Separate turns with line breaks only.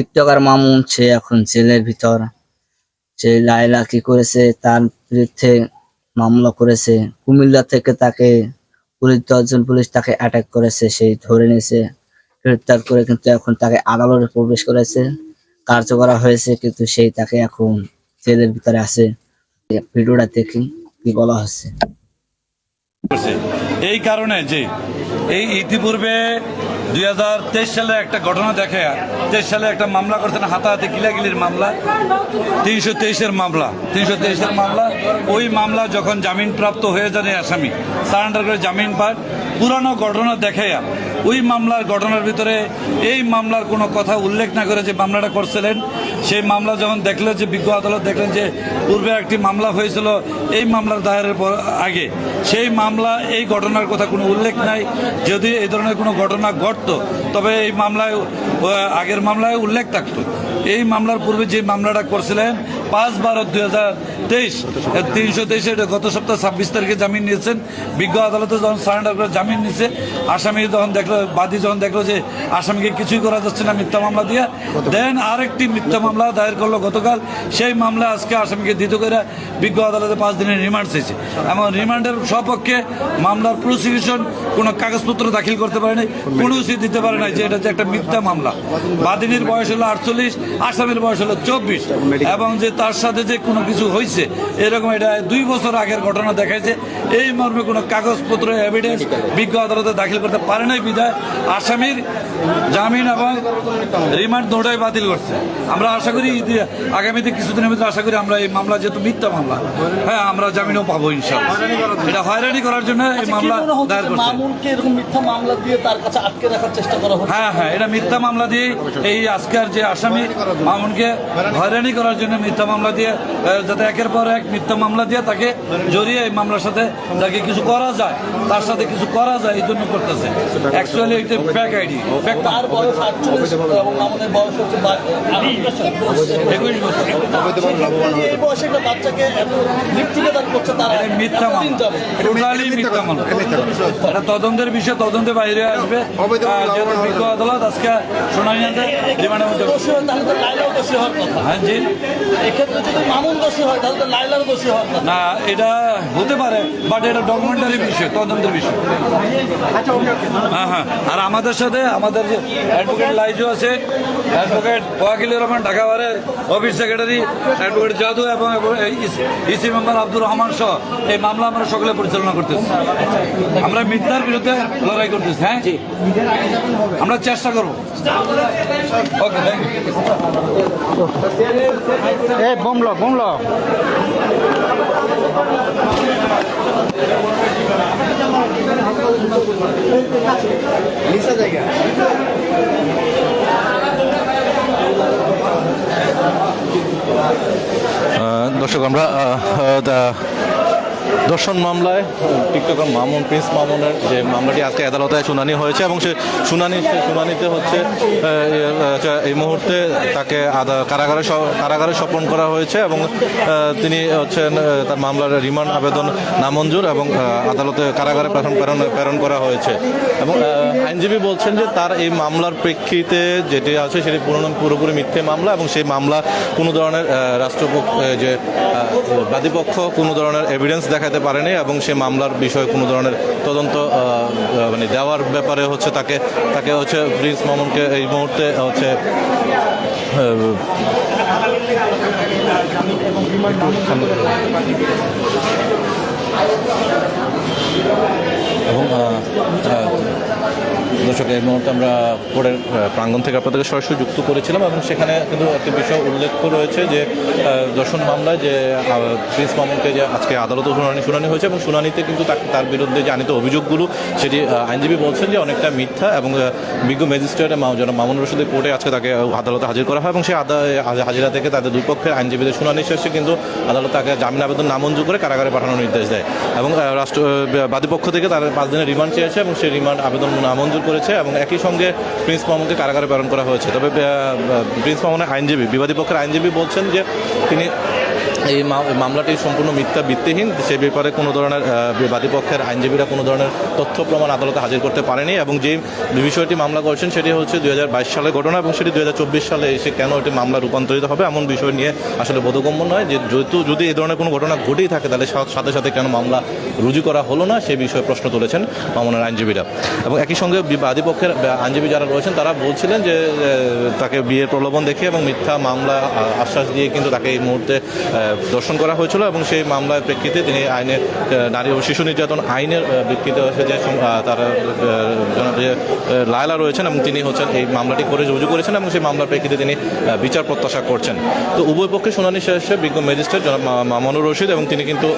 TikToker Mamun সে এখন জেলের ভিতর। সে লাইলা কি করেছে, তার বিরুদ্ধে মামলা করেছে। কুমিল্লা থেকে তাকে পুলিশ, দশজন পুলিশ তাকে অ্যাটাক করেছে সেই ধরে নিয়েছে। গ্রেপ্তার করে কিন্তু এখন তাকে আদালতে প্রবেশ করেছে। কার্য করা হয়েছে কিন্তু সেই তাকে এখন জেলের ভিতরে আছে। ভিডিওটা দেখি কি বলা হচ্ছে।
এই কারণে যে এই ইতিপূর্বে দুই হাজার তেইশ সালে একটা ঘটনা দেখে, তেইশ সালে একটা মামলা করছেন, হাতাহাতি কিলাকিলির মামলা, তিনশো তেইশের মামলা, তিনশো তেইশের মামলা। ওই মামলা যখন জামিনপ্রাপ্ত হয়ে যান আসামি, সারেন্ডার করে জামিন পান পুরানো ঘটনা দেখে ওই মামলার ঘটনার ভিতরে এই মামলার কোনো কথা উল্লেখ না করে যে মামলাটা করছিলেন, সেই মামলা যখন দেখল যে বিজ্ঞ আদালত দেখলেন যে পূর্বে একটি মামলা হয়েছিল এই মামলার দায়েরের পর আগে, সেই মামলা এই ঘটনার কথা কোনো উল্লেখ নাই। যদি এই ধরনের কোনো ঘটনা ঘটতো, তবে এই মামলায় আগের মামলায় উল্লেখ থাকতো। এই মামলার পূর্বে যে মামলাটা করছিলেন পাঁচ বারো দুই হাজার তেইশ। তিনশো তেইশে গত সপ্তাহ ছাব্বিশ তারিখে জামিন নিয়েছেন। বিজ্ঞ আদালতে যখন সারেন্ডার করে জামিন নিয়েছে আসামি যখন দেখল বাদী যখন দেখল যে আসামিকে কিছুই করা যাচ্ছে না মিথ্যা মামলা দিয়ে দেন আরেকটি মিথ্যা মামলা দায়ের করল গতকাল। সেই মামলা আজকে আসামিকে দ্বিত করে বিজ্ঞ আদালতে পাঁচ দিনের রিমান্ড চেয়েছে এবং রিমান্ডের সপক্ষে মামলার প্রসিকিউশন কোনো কাগজপত্র দাখিল করতে পারেনি কোনো উচিত দিতে পারে না যে এটা যে একটা মিথ্যা মামলা। বাদিনীর বয়স হলো আটচল্লিশ আসামির বয়স হলো চব্বিশ এবং যে তার সাথে যে কোনো কিছু হয়েছে এরকম এটা দুই বছর আগের ঘটনা দেখাইছে। এই মর্মে কোনো কাগজপত্র এভিডেন্স বিজ্ঞ আদালতে দাখিল করতে পারে নাই বিধায় আসামির জামিন এবং রিমান্ড দুটাই বাতিল করছে। আমরা আশা করি আগামীতে কিছুদিনের ভিতরে আশা করি আমরা এই মামলা যেহেতু মিথ্যা মামলা হ্যাঁ আমরা জামিনও পাবো ইনশাল্লাহ এটা হয়রানি করার জন্য এই
আচ্ছা,
মামলা দায়ের করছে।
মামুনকে এরকম মিথ্যা মামলা দিয়ে তার কাছে আটকে রাখার চেষ্টা করা হচ্ছে।
হ্যাঁ হ্যাঁ এটা মিথ্যা মামলা দিয়ে এই আজকের যে আসামি মামুনকে হয়রানি করার জন্য মিথ্যা মামলা দিয়ে যাতে একের পর এক মিথ্যা মামলা দিয়ে তাকে জড়িয়ে এই মামলার সাথে তাকে কিছু করা যায় তার সাথে কিছু করা যায় এই জন্য করতেছে। অ্যাকচুয়ালি এটা ফ্যাক আইডি
তার বয়স আটচল্লিশ এবং মামুনের বয়স হচ্ছে
একুশ বছর।
এই বয়সে একটা বাচ্চাকে এত নির্যাতন করছে তার
মিথ্যা মামলা। টোটালি মিথ্যা মামলা। এটা তদন্তের বিষয়ে তদন্তে বাইরে আসবে। যেহেতু বিজ্ঞ আদালত আজকে শুনানি আনতে রিমান্ডের মধ্যে
হয়
হ্যাঁ জি।
এক্ষেত্রে যদি মামুন দোষী হয় তাহলে তো লাইলার দোষী হওয়ার কথা।
না এটা হতে পারে বাট এটা ডকুমেন্টারি বিষয় তদন্তের বিষয়। হ্যাঁ হ্যাঁ। আর আমাদের সাথে আমাদের যে অ্যাডভোকেট লাইজু আছে advocate Wakil Rahman Dhaka office secretary advocate Jadu এবং ইসি মেম্বার আব্দুর রহমান সহ এই মামলা আমরা সকলে পরিচালনা করতেছি। আমরা মিথ্যার বিরুদ্ধে লড়াই করতেছি হ্যাঁ? আমরা চেষ্টা করব। ওকে থ্যাংক ইউ
এই বোমল বোমল
আহ, দর্শক আমরা দর্শন মামলায়, টিকটকার মামুন, প্রিন্স মামুনের যে মামলাটি আজকে আদালতে শুনানি হয়েছে এবং সে শুনানি শুনানিতে হচ্ছে এই মুহূর্তে তাকে কারাগারে কারাগারে স্বপন করা হয়েছে এবং তিনি হচ্ছেন তার মামলার রিমান্ড আবেদন নামঞ্জুর এবং আদালতে কারাগারে প্রেরণ প্রেরণ করা হয়েছে। এবং আইনজীবী বলছেন যে তার এই মামলার প্রেক্ষিতে যেটি আছে সেটি পুরনো, পুরোপুরি মিথ্যে মামলা এবং সেই মামলা কোনো ধরনের রাষ্ট্রপক্ষ যে বাদীপক্ষ কোনো ধরনের এভিডেন্স দেখাতে পারেনি এবং সে মামলার বিষয়ে কোনো ধরনের তদন্ত মানে দেওয়ার ব্যাপারে হচ্ছে তাকে তাকে হচ্ছে প্রিন্স মামুনকে এই মুহূর্তে হচ্ছে এবং দর্শক, এই মুহূর্তে আমরা কোর্টের প্রাঙ্গণ থেকে আপনাদেরকে সরাসরি যুক্ত করেছিলাম এবং সেখানে কিন্তু একটি বিষয় উল্লেখ রয়েছে যে দর্শন মামলায় যে প্রিন্স মামুনকে যে আজকে আদালতে শুনানি শুনানি হয়েছে এবং শুনানিতে কিন্তু তাকে, তার বিরুদ্ধে যে আনিত অভিযোগগুলো, সেটি আইনজীবী বলছেন যে অনেকটা মিথ্যা এবং বিজ্ঞ ম্যাজিস্ট্রেট যেন মামুন রশিদের কোর্টে আজকে তাকে আদালতে হাজির করা হয় এবং সেই হাজিরা থেকে তাদের দুই পক্ষের আইনজীবীদের শুনানি শেষে কিন্তু আদালত তাকে জামিন আবেদন নামঞ্জুর করে কারাগারে পাঠানোর নির্দেশ দেয় এবং রাষ্ট্র বাদীপক্ষ থেকে তার পাঁচ দিনের রিমান্ড চেয়েছে এবং সেই রিমান্ড আবেদন নামঞ্জুর করেছে এবং একই সঙ্গে প্রিন্স মামুনকে কারাগারে প্রেরণ করা হয়েছে। তবে প্রিন্স মামুনের আইনজীবী, বিবাদী পক্ষের আইনজীবী বলছেন যে তিনি এই মামলাটি সম্পূর্ণ মিথ্যা, ভিত্তিহীন। সে ব্যাপারে কোনো ধরনের বাদীপক্ষের আইনজীবীরা কোনো ধরনের তথ্য প্রমাণ আদালতে হাজির করতে পারেনি এবং যে বিষয়টি মামলা করছেন সেটি হচ্ছে দুই হাজার বাইশ সালের ঘটনা এবং সেটি দু হাজার চব্বিশ সালে এসে কেন এটি মামলা রূপান্তরিত হবে এমন বিষয় নিয়ে আসলে বোধগম্য নয়। যে যেহেতু যদি এই ধরনের কোনো ঘটনা ঘটেই থাকে তাহলে সাথে সাথে কেন মামলা রুজু করা হলো না সে বিষয়ে প্রশ্ন তুলেছেন মামলার আইনজীবীরা। এবং একই সঙ্গে বাদীপক্ষের আইনজীবী যারা রয়েছেন তারা বলছিলেন যে তাকে বিয়ের প্রলোভন দেখে এবং মিথ্যা মামলা আশ্বাস দিয়ে কিন্তু তাকে এই মুহূর্তে দর্শন করা হয়েছিল এবং সেই মামলার প্রেক্ষিতে তিনি আইনের নারী ও শিশু নির্যাতন আইনের প্রেক্ষিতে যে তারা লায়লা রয়েছেন এবং তিনি হচ্ছেন এই মামলাটি করে রুজু করেছেন এবং সেই মামলার প্রেক্ষিতে তিনি বিচার প্রত্যাশা করছেন। তো উভয় পক্ষে শুনানি শেষে বিজ্ঞ ম্যাজিস্ট্রেট জনাব রশিদ এবং তিনি কিন্তু